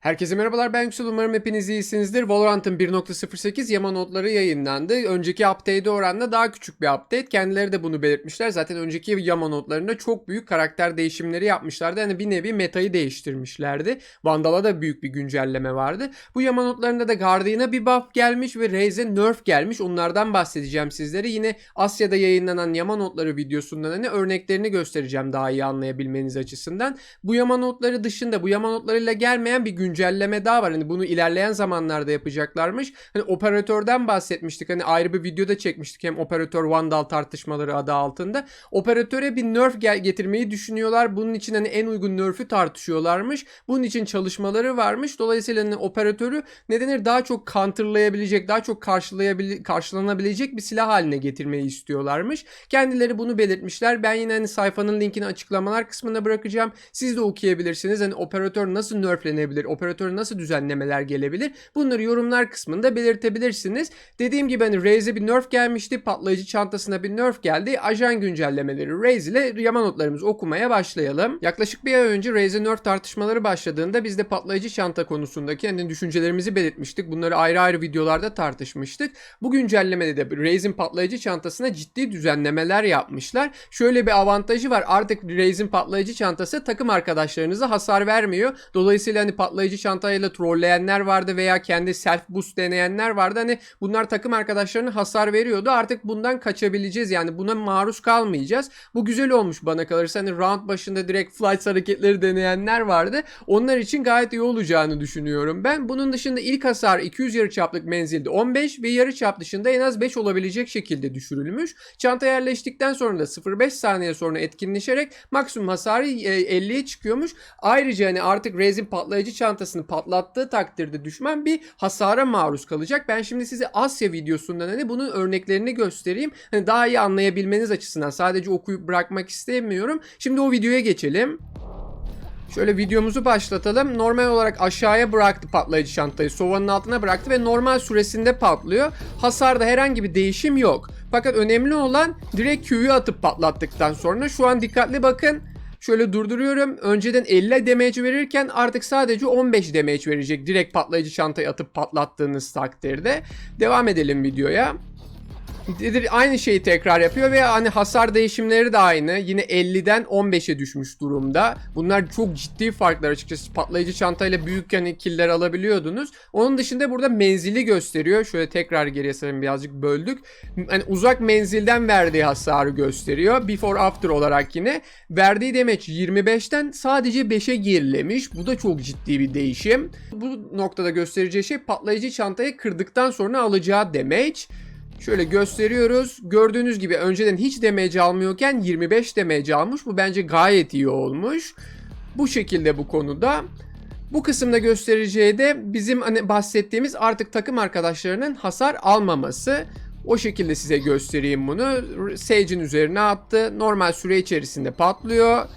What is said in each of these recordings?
Herkese merhabalar ben Yüksel umarım hepiniz iyisinizdir. Valorant'ın 1.08 yama notları yayınlandı. Önceki update'e oranla daha küçük bir update. Kendileri de bunu belirtmişler. Zaten önceki yama notlarında çok büyük karakter değişimleri yapmışlardı. Yani bir nevi metayı değiştirmişlerdi. Vandal'a da büyük bir güncelleme vardı. Bu yama notlarında da Guardian'a bir buff gelmiş ve Raze'e nerf gelmiş. Onlardan bahsedeceğim sizlere. Yine Asya'da yayınlanan yama notları videosundan hani örneklerini göstereceğim daha iyi anlayabilmeniz açısından. Bu yama notları dışında bu yama notlarıyla gelmeyen bir güncelleme daha var. Hani bunu ilerleyen zamanlarda yapacaklarmış. Hani operatörden bahsetmiştik. Hani ayrı bir videoda çekmiştik. Hem operatör Vandal tartışmaları adı altında. Operatöre bir nerf gel- getirmeyi düşünüyorlar. Bunun için hani en uygun nerf'ü tartışıyorlarmış. Bunun için çalışmaları varmış. Dolayısıyla hani operatörü ne denir daha çok counterlayabilecek, daha çok karşılayabil karşılanabilecek bir silah haline getirmeyi istiyorlarmış. Kendileri bunu belirtmişler. Ben yine hani sayfanın linkini açıklamalar kısmına bırakacağım. Siz de okuyabilirsiniz. Hani operatör nasıl nerflenebilir? Operatöre nasıl düzenlemeler gelebilir? Bunları yorumlar kısmında belirtebilirsiniz. Dediğim gibi hani Raze'e bir nerf gelmişti. Patlayıcı çantasına bir nerf geldi. Ajan güncellemeleri Raze ile yama notlarımızı okumaya başlayalım. Yaklaşık bir ay önce Raze nerf tartışmaları başladığında biz de patlayıcı çanta konusundaki hani düşüncelerimizi belirtmiştik. Bunları ayrı ayrı videolarda tartışmıştık. Bu güncellemede de Raze'in patlayıcı çantasına ciddi düzenlemeler yapmışlar. Şöyle bir avantajı var. Artık Raze'in patlayıcı çantası takım arkadaşlarınıza hasar vermiyor. Dolayısıyla hani patlayıcı çantayla trolleyenler vardı veya kendi self boost deneyenler vardı. Hani bunlar takım arkadaşlarına hasar veriyordu. Artık bundan kaçabileceğiz. Yani buna maruz kalmayacağız. Bu güzel olmuş bana kalırsa. Hani round başında direkt flights hareketleri deneyenler vardı. Onlar için gayet iyi olacağını düşünüyorum ben. Bunun dışında ilk hasar 200 yarıçaplık menzilde 15 ve yarıçap dışında en az 5 olabilecek şekilde düşürülmüş. Çanta yerleştikten sonra da 0.5 saniye sonra etkinleşerek maksimum hasarı e, 50'ye çıkıyormuş. Ayrıca hani artık Raze'in patlayıcı çantasını patlattığı takdirde düşman bir hasara maruz kalacak. Ben şimdi size Asya videosundan hani bunun örneklerini göstereyim. Hani daha iyi anlayabilmeniz açısından sadece okuyup bırakmak istemiyorum. Şimdi o videoya geçelim. Şöyle videomuzu başlatalım. Normal olarak aşağıya bıraktı patlayıcı çantayı. Sovanın altına bıraktı ve normal süresinde patlıyor. Hasarda herhangi bir değişim yok. Fakat önemli olan direkt Q'yu atıp patlattıktan sonra şu an dikkatli bakın. Şöyle durduruyorum. Önceden 50 damage verirken artık sadece 15 damage verecek. Direkt patlayıcı çantayı atıp patlattığınız takdirde. Devam edelim videoya. Aynı şeyi tekrar yapıyor ve hani hasar değişimleri de aynı. Yine 50'den 15'e düşmüş durumda. Bunlar çok ciddi farklar açıkçası. Patlayıcı çantayla büyük hani killer alabiliyordunuz. Onun dışında burada menzili gösteriyor. Şöyle tekrar geriye sarayım birazcık böldük. Hani uzak menzilden verdiği hasarı gösteriyor. Before after olarak yine. Verdiği demeç 25'ten sadece 5'e gerilemiş. Bu da çok ciddi bir değişim. Bu noktada göstereceği şey patlayıcı çantayı kırdıktan sonra alacağı damage. Şöyle gösteriyoruz. Gördüğünüz gibi önceden hiç damage almıyorken 25 damage almış. Bu bence gayet iyi olmuş. Bu şekilde bu konuda. Bu kısımda göstereceği de bizim hani bahsettiğimiz artık takım arkadaşlarının hasar almaması. O şekilde size göstereyim bunu. Sage'in üzerine attı. Normal süre içerisinde patlıyor.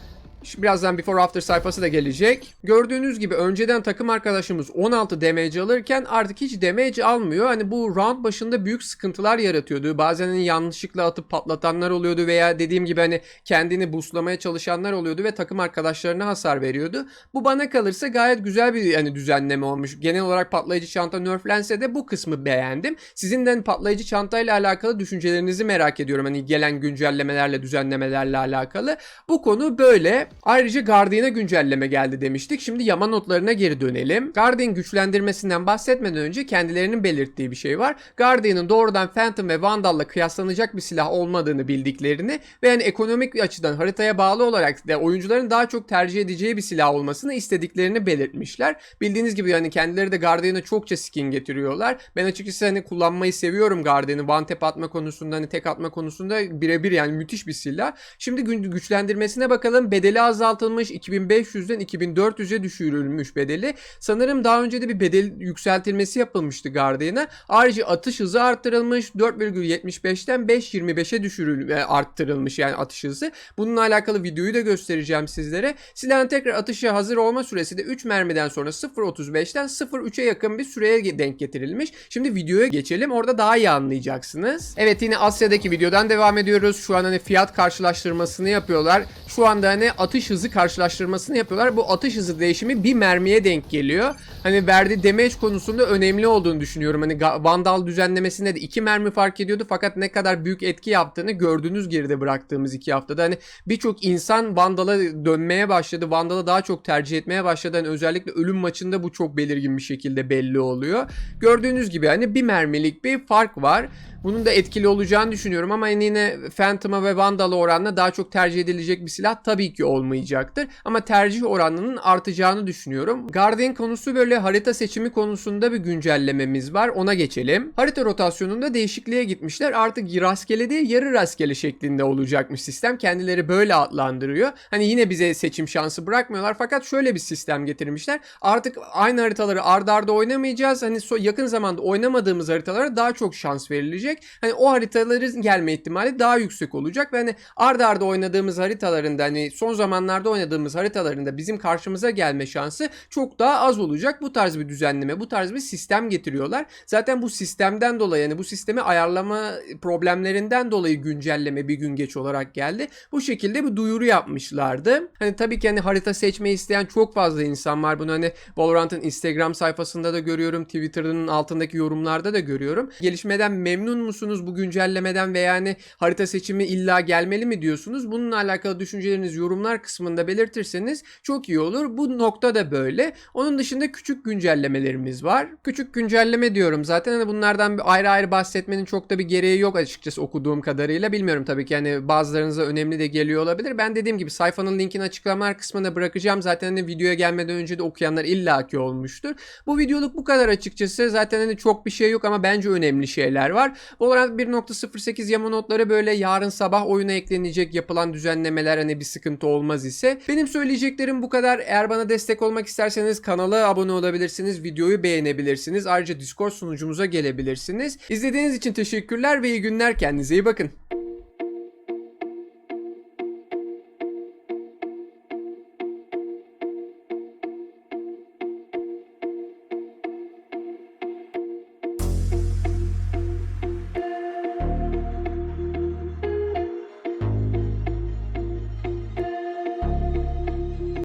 Şimdi Birazdan before after sayfası da gelecek. Gördüğünüz gibi önceden takım arkadaşımız 16 damage alırken artık hiç damage almıyor. Hani bu round başında büyük sıkıntılar yaratıyordu. Bazen hani yanlışlıkla atıp patlatanlar oluyordu veya dediğim gibi hani kendini boostlamaya çalışanlar oluyordu ve takım arkadaşlarına hasar veriyordu. Bu bana kalırsa gayet güzel bir hani düzenleme olmuş. Genel olarak patlayıcı çanta nerflense de bu kısmı beğendim. Sizin de hani patlayıcı çantayla alakalı düşüncelerinizi merak ediyorum. Hani gelen güncellemelerle, düzenlemelerle alakalı. Bu konu böyle. Ayrıca Guardian'a güncelleme geldi demiştik. Şimdi yama notlarına geri dönelim. Guardian güçlendirmesinden bahsetmeden önce kendilerinin belirttiği bir şey var. Guardian'ın doğrudan Phantom ve Vandal'la kıyaslanacak bir silah olmadığını bildiklerini ve yani ekonomik açıdan haritaya bağlı olarak da oyuncuların daha çok tercih edeceği bir silah olmasını istediklerini belirtmişler. Bildiğiniz gibi yani kendileri de Guardian'a çokça skin getiriyorlar. Ben açıkçası hani kullanmayı seviyorum Guardian'ı. One tap atma konusunda hani tek atma konusunda birebir yani müthiş bir silah. Şimdi güçlendirmesine bakalım. Bedeli azaltılmış. 2500'den 2400'e düşürülmüş bedeli. Sanırım daha önce de bir bedel yükseltilmesi yapılmıştı Guardian'a. Ayrıca atış hızı arttırılmış. 4,75'ten 5,25'e düşürül e, arttırılmış yani atış hızı. Bununla alakalı videoyu da göstereceğim sizlere. Silahın tekrar atışa hazır olma süresi de 3 mermiden sonra 0.35'ten 0.3'e yakın bir süreye denk getirilmiş. Şimdi videoya geçelim. Orada daha iyi anlayacaksınız. Evet yine Asya'daki videodan devam ediyoruz. Şu an hani fiyat karşılaştırmasını yapıyorlar. Şu anda hani atış atış hızı karşılaştırmasını yapıyorlar. Bu atış hızı değişimi bir mermiye denk geliyor. Hani verdiği damage konusunda önemli olduğunu düşünüyorum. Hani Vandal düzenlemesinde de iki mermi fark ediyordu fakat ne kadar büyük etki yaptığını gördünüz geride bıraktığımız iki haftada. Hani birçok insan Vandal'a dönmeye başladı. Vandal'ı daha çok tercih etmeye başladı. Hani özellikle ölüm maçında bu çok belirgin bir şekilde belli oluyor. Gördüğünüz gibi hani bir mermilik bir fark var. Bunun da etkili olacağını düşünüyorum ama yani yine Phantom'a ve Vandal'a oranla daha çok tercih edilecek bir silah tabii ki olmayacaktır. Ama tercih oranının artacağını düşünüyorum. Guardian konusu böyle harita seçimi konusunda bir güncellememiz var. Ona geçelim. Harita rotasyonunda değişikliğe gitmişler. Artık rastgele değil yarı rastgele şeklinde olacakmış sistem. Kendileri böyle adlandırıyor. Hani yine bize seçim şansı bırakmıyorlar. Fakat şöyle bir sistem getirmişler. Artık aynı haritaları ard arda oynamayacağız. Hani yakın zamanda oynamadığımız haritalara daha çok şans verilecek. Hani o haritaların gelme ihtimali daha yüksek olacak ve hani arda arda oynadığımız haritalarında hani son zamanlarda oynadığımız haritalarında bizim karşımıza gelme şansı çok daha az olacak. Bu tarz bir düzenleme, bu tarz bir sistem getiriyorlar. Zaten bu sistemden dolayı yani bu sistemi ayarlama problemlerinden dolayı güncelleme bir gün geç olarak geldi. Bu şekilde bir duyuru yapmışlardı. Hani tabii ki hani harita seçmeyi isteyen çok fazla insan var. Bunu hani Valorant'ın Instagram sayfasında da görüyorum. Twitter'ın altındaki yorumlarda da görüyorum. Gelişmeden memnun musunuz bu güncellemeden ve yani harita seçimi illa gelmeli mi diyorsunuz? Bununla alakalı düşüncelerinizi yorumlar kısmında belirtirseniz çok iyi olur. Bu nokta da böyle. Onun dışında küçük güncellemelerimiz var. Küçük güncelleme diyorum zaten hani bunlardan ayrı ayrı bahsetmenin çok da bir gereği yok açıkçası okuduğum kadarıyla. Bilmiyorum tabii ki hani bazılarınıza önemli de geliyor olabilir. Ben dediğim gibi sayfanın linkini açıklamalar kısmına bırakacağım. Zaten hani videoya gelmeden önce de okuyanlar illaki olmuştur. Bu videoluk bu kadar açıkçası. Zaten hani çok bir şey yok ama bence önemli şeyler var. Valorant 1.08 yama notları böyle yarın sabah oyuna eklenecek yapılan düzenlemeler hani bir sıkıntı olmaz ise. Benim söyleyeceklerim bu kadar. Eğer bana destek olmak isterseniz kanala abone olabilirsiniz. Videoyu beğenebilirsiniz. Ayrıca Discord sunucumuza gelebilirsiniz. İzlediğiniz için teşekkürler ve iyi günler. Kendinize iyi bakın.